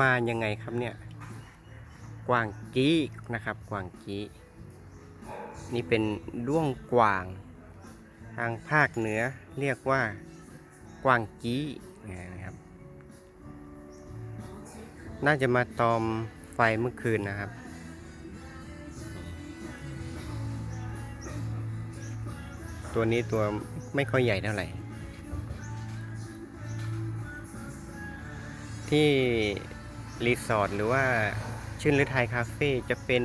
มายังไงครับเนี่ย กวางกี้นะครับ กวางกี้ นี่เป็นด้วงกวาง ทางภาคเหนือเรียกว่า กวางกี้นะครับ น่าจะมาตอมไฟเมื่อคืนนะครับตัวนี้ตัวไม่ค่อยใหญ่เท่าไหร่ ที่ รีสอร์ทหรือว่าชื่นฤทัยคาเฟ่จะเป็น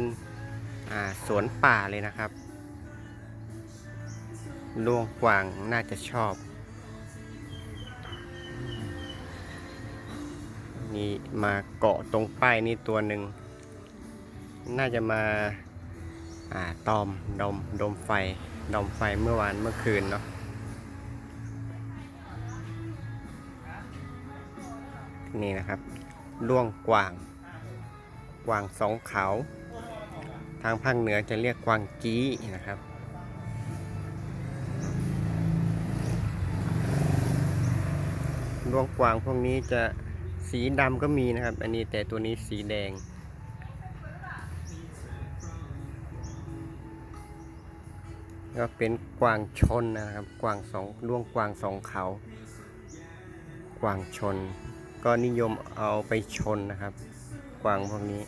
สวนป่าเลยนะครับดวงกวางน่าจะชอบ นี่มาเกาะตรงป้ายนี่ตัวหนึ่ง น่าจะมาอ่าตอมดมดมไฟ ดมไฟเมื่อวานเมื่อคืนเนาะนี่นะครับ ด้วงกวาง กวางสองเขา ทางภาคเหนือจะเรียกกวางจี้นะครับ ด้วงกวางพวกนี้จะสีดำก็มีนะครับ อันนี้แต่ตัวนี้สีแดงก็เป็นกวางชนนะครับ กวางสองด้วงกวางสองเขา กวางชน ก็นิยมเอาไปชนนะครับ กวางพวกนี้